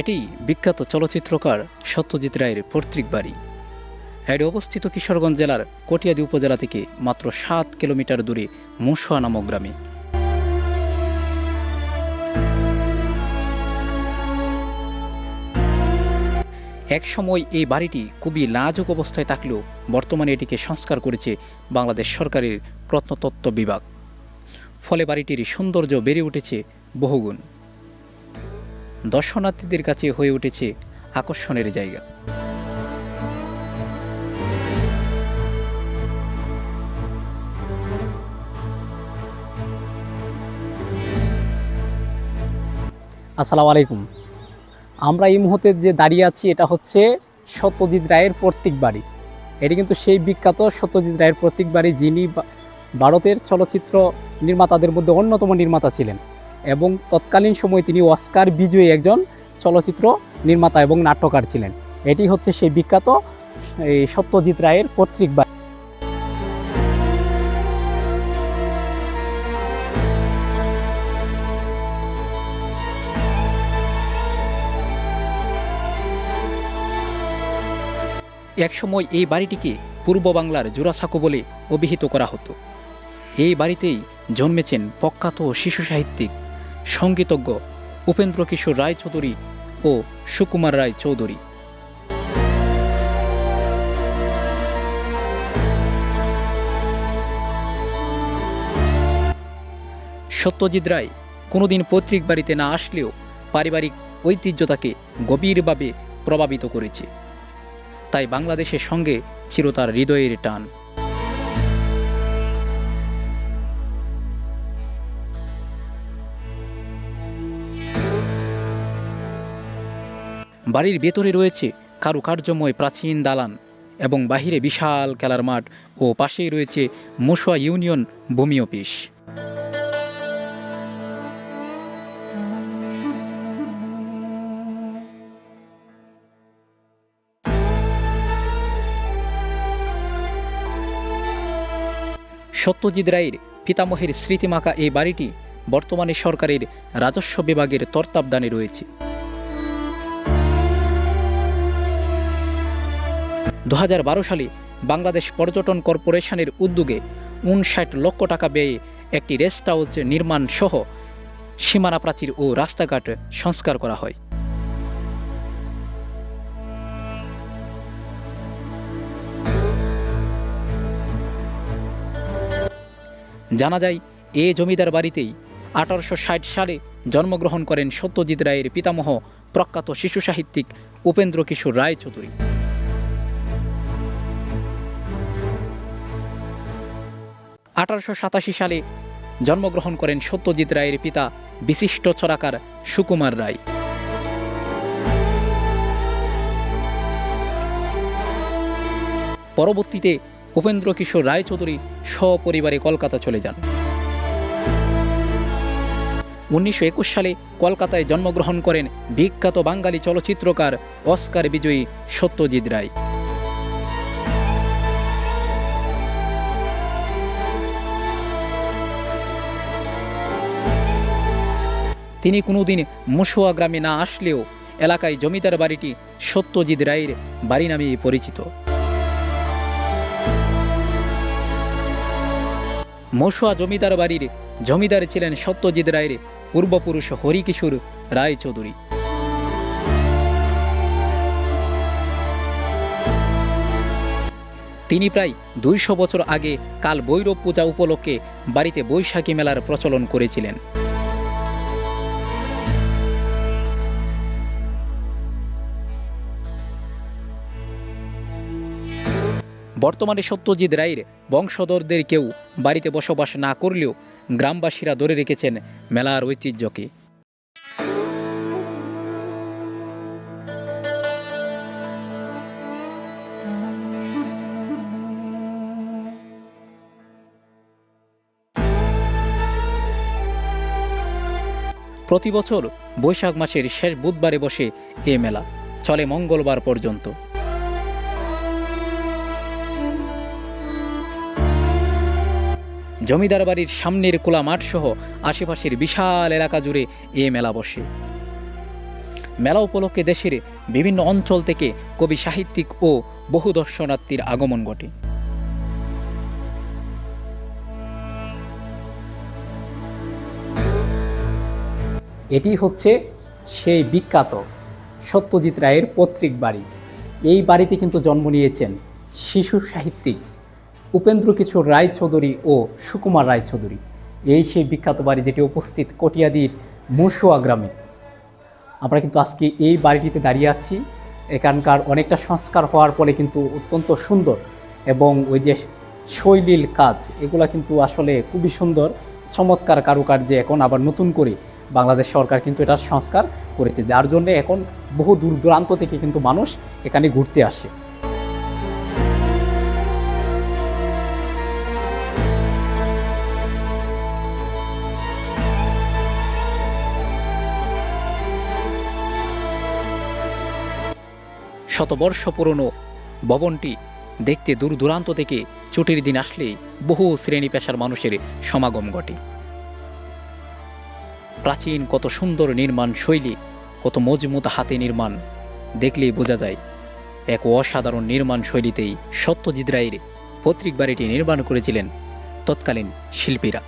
এটি বিখ্যাত চলচ্চিত্রকার সত্যজিৎ রায়ের পৈতৃক বাড়ি। এটি অবস্থিত কিশোরগঞ্জ জেলার কটিয়াদি উপজেলা থেকে মাত্র সাত কিলোমিটার দূরে মুসোয়া নামক গ্রামে। একসময় এই বাড়িটি খুবই লাজুক অবস্থায় থাকলেও বর্তমানে এটিকে সংস্কার করেছে বাংলাদেশ সরকারের প্রত্নতত্ত্ব বিভাগ। ফলে বাড়িটির সৌন্দর্য বেড়ে উঠেছে বহুগুণ। দর্শনার্থীদের কাছে হয়ে উঠেছে আকর্ষণের জায়গা। আসসালামু আলাইকুম। আমরা এই মুহূর্তে যে দাঁড়িয়ে আছি, এটা হচ্ছে সত্যজিৎ রায়ের প্রতীক বাড়ি। এটি কিন্তু সেই বিখ্যাত সত্যজিৎ রায়ের প্রতীক বাড়ি যিনি ভারতের চলচ্চিত্র নির্মাতাদের মধ্যে অন্যতম নির্মাতা ছিলেন। এবং তৎকালীন সময়ে তিনি অস্কার বিজয়ী একজন চলচ্চিত্র নির্মাতা এবং নাট্যকার ছিলেন। এটি হচ্ছে সেই বিখ্যাত, এই সত্যজিৎ রায়ের পৈতৃক বাড়ি। একসময় এই বাড়িটিকে পূর্ব বাংলার জোড়াসাঁকো বলে অভিহিত করা হতো। এই বাড়িতেই জন্মেছেন প্রখ্যাত শিশু সাহিত্যিক সঙ্গীতজ্ঞ উপেন্দ্র কিশোর রায়চৌধুরী ও সুকুমার রায় চৌধুরী সত্যজিৎ রায় কোনোদিন পৈতৃক বাড়িতে না আসলেও পারিবারিক ঐতিহ্য তাকে গভীরভাবে প্রভাবিত করেছে। তাই বাংলাদেশের সঙ্গে ছিল তার হৃদয়ের টান। বাড়ির ভেতরে রয়েছে কারুকার্যময় প্রাচীন দালান এবং বাহিরে বিশাল খেলার মাঠ ও পাশেই রয়েছে মুসোয়া ইউনিয়ন ভূমি অফিস। সত্যজিৎ রায়ের পিতামহের স্মৃতিমাখা এই বাড়িটি বর্তমানে সরকারের রাজস্ব বিভাগের তত্ত্বাবধানে রয়েছে। দু হাজার বারো সালে বাংলাদেশ পর্যটন কর্পোরেশনের উদ্যোগে উনষাট লক্ষ টাকা ব্যয়ে একটি রেস্ট হাউস নির্মাণ সহ সীমানা প্রাচীর ও রাস্তাঘাট সংস্কার করা হয়। জানা যায়, এ জমিদার বাড়িতেই আঠারোশো ষাট সালে জন্মগ্রহণ করেন সত্যজিৎ রায়ের পিতামহ প্রখ্যাত শিশু সাহিত্যিক উপেন্দ্র কিশোর রায় চৌধুরী আঠারোশো সাতাশি সালে জন্মগ্রহণ করেন সত্যজিৎ রায়ের পিতা বিশিষ্ট ছড়াকার সুকুমার রায়। পরবর্তীতে উপেন্দ্র কিশোর রায়চৌধুরী সপরিবারে কলকাতা চলে যান। উনিশশো একুশ সালে কলকাতায় জন্মগ্রহণ করেন বিখ্যাত বাঙালি চলচ্চিত্রকার অস্কার বিজয়ী সত্যজিৎ রায়। তিনি কোনোদিন মুসোয়া গ্রামে না আসলেও এলাকায় জমিদার বাড়িটি সত্যজিৎ রায়ের বাড়ি নামেই পরিচিত। মশুয়া জমিদার বাড়ির জমিদার ছিলেন সত্যজিৎ রায়ের পূর্বপুরুষ হরিকিশোর রায় চৌধুরী তিনি প্রায় দুইশো বছর আগে কাল ভৈরব পূজা উপলক্ষে বাড়িতে বৈশাখী মেলার প্রচলন করেছিলেন। বর্তমানে সত্যজিৎ রায়ের বংশধরদের কেউ বাড়িতে বসবাস না করলেও গ্রামবাসীরা ধরে রেখেছেন মেলার ঐতিহ্যকে। প্রতি বছর বৈশাখ মাসের শেষ বুধবারে বসে এ মেলা, চলে মঙ্গলবার পর্যন্ত। জমিদার বাড়ির সামনের খোলা মাঠ সহ আশেপাশের বিশাল এলাকা জুড়ে এ মেলা বসে। মেলা উপলক্ষে দেশের বিভিন্ন অঞ্চল থেকে কবি সাহিত্যিক ও বহু দর্শনার্থীর আগমন ঘটে। এটি হচ্ছে সেই বিখ্যাত সত্যজিৎ রায়ের পৈতৃক বাড়ি। এই বাড়িতে কিন্তু জন্ম নিয়েছেন শিশু সাহিত্যিক উপেন্দ্র কিশোর রায়চৌধুরী ও সুকুমার রায়চৌধুরী। এই সেই বিখ্যাত বাড়ি যেটি উপস্থিত কটিয়াদির মুসুয়া গ্রামে। আমরা কিন্তু আজকে এই বাড়িটিতে দাঁড়িয়ে আছি। এখানকার অনেকটা সংস্কার হওয়ার পরে কিন্তু অত্যন্ত সুন্দর এবং ওই যে শৈলীল কাজ, এগুলা কিন্তু আসলে খুবই সুন্দর। চমৎকার কারুকার্যে এখন আবার নতুন করে বাংলাদেশ সরকার কিন্তু এটার সংস্কার করেছে, যার জন্য এখন বহু দূর দূরান্ত থেকে কিন্তু মানুষ এখানে ঘুরতে আসে। শতবর্ষ পুরনো। ভবনটি দেখতে দূর দূরান্ত থেকে ছুটির দিন আসলেই বহু শ্রেণি পেশার মানুষের সমাগম ঘটে। প্রাচীন কত সুন্দর নির্মাণ শৈলী, কত মজবুত হাতে নির্মাণ দেখলেই বোঝা যায় এক অসাধারণ নির্মাণ শৈলীতেই সত্যজিৎ রায়ের পৈতৃক বাড়িটি নির্মাণ করেছিলেন তৎকালীন শিল্পীরা।